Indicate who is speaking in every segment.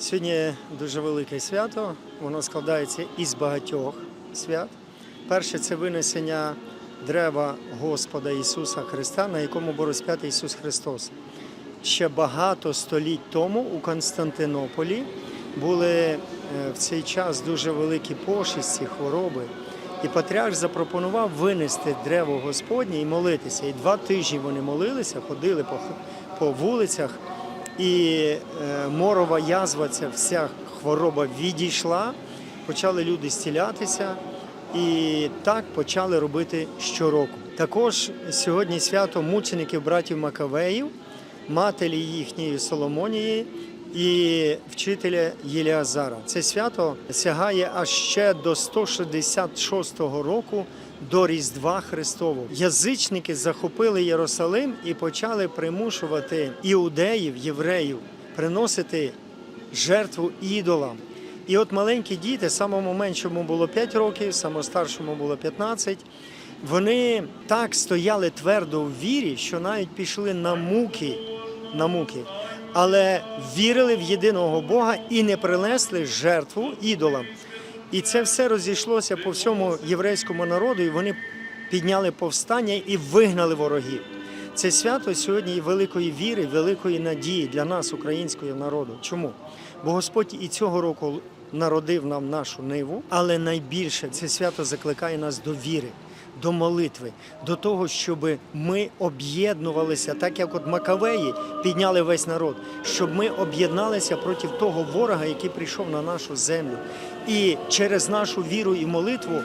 Speaker 1: Сьогодні дуже велике свято. Воно складається із багатьох свят. Перше це винесення древа Господа Ісуса Христа, на якому був розп'ятий Ісус Христос. Ще багато століть тому у Константинополі були е, в цей час дуже великі пошисті, хвороби. І патріарх запропонував винести древо Господнє і молитися. І два тижні вони молилися, ходили по, по вулицях, і е, морова язва, ця вся хвороба відійшла, почали люди зцілятися, і так почали робити щороку. Також сьогодні свято мучеників братів Макавеїв, матері їхньої Соломонії і вчителя Єліазара. Це свято сягає аж ще до 166 року до Різдва Христового. Язичники захопили Єрусалим і почали примушувати іудеїв, євреїв приносити жертву ідолам. І от маленькі діти, самому меншому було 5 років, самому старшому було 15, вони так стояли твердо в вірі, що навіть пішли на муки, на муки, але вірили в єдиного Бога і не принесли жертву ідолам. І це все розійшлося по всьому єврейському народу, і вони підняли повстання і вигнали ворогів. Це свято сьогодні великої віри, великої надії для нас, українського народу. Чому? Бо Господь і цього року народив нам нашу ниву, але найбільше це свято закликає нас до віри, до молитви, до того, щоб ми об'єднувалися, так як от Макавеї підняли весь народ, щоб ми об'єдналися проти того ворога, який прийшов на нашу землю. І через нашу віру і молитву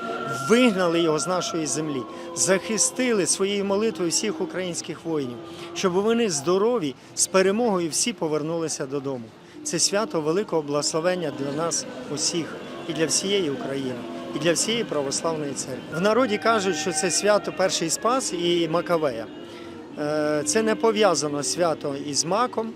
Speaker 1: вигнали його з нашої землі, захистили своєю молитвою всіх українських воїнів, щоб вони здорові з перемогою всі повернулися додому. Це свято великого благословення для нас усіх і для всієї України, і для всієї православної церкви. В народі кажуть, що це свято Перший Спас і Макавея. Е, Це не пов'язано свято із маком.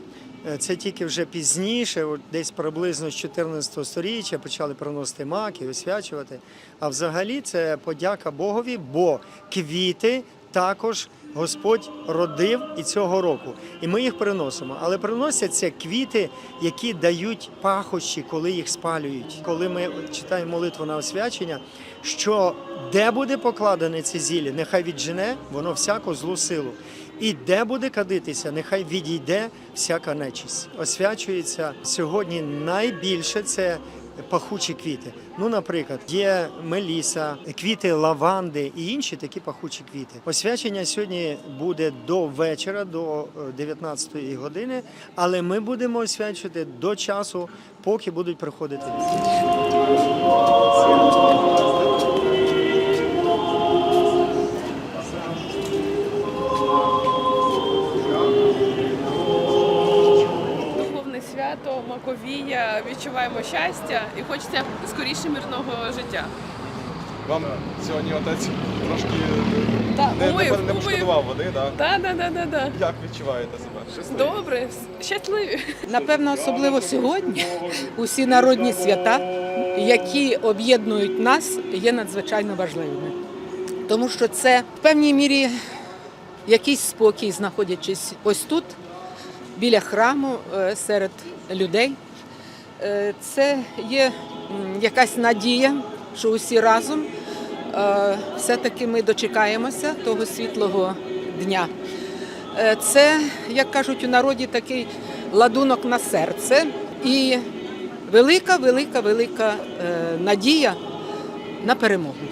Speaker 1: Е, Це тільки вже пізніше, десь приблизно з 14 століття почали приносити мак і освячувати. А взагалі це подяка Богові, бо квіти також Господь родив і цього року. І ми їх приносимо. Але приносяться квіти, які дають пахощі, коли їх спалюють. Коли ми читаємо молитву на освячення, що де буде покладене це зілля, нехай віджене воно всяку злу силу. І де буде кадитися, нехай відійде всяка нечисть. Освячується сьогодні найбільше це пахучі квіти. Ну, наприклад, є меліса, квіти лаванди і інші такі пахучі квіти. Освячення сьогодні буде до вечора, до 19 години, але ми будемо освячувати до часу, поки будуть приходити люди.
Speaker 2: Свято, Маковія, відчуваємо щастя і хочеться скоріше мирного життя.
Speaker 3: Вам сьогодні отець трошки
Speaker 2: Так,
Speaker 3: не, не,
Speaker 2: умив,
Speaker 3: не
Speaker 2: умив.
Speaker 3: пошкодував води, так?
Speaker 2: Так, так, так, так, так.
Speaker 3: Як відчуваєте себе? Щасливі?
Speaker 2: Добре, щасливі.
Speaker 4: Напевно, особливо сьогодні усі народні свята, які об'єднують нас, є надзвичайно важливими. Тому що це в певній мірі якийсь спокій, знаходячись ось тут, біля храму, е, серед людей. Е, Це є якась надія, що усі разом е, все-таки ми дочекаємося того світлого дня. Це, як кажуть у народі, такий ладунок на серце і велика, велика, велика надія на перемогу.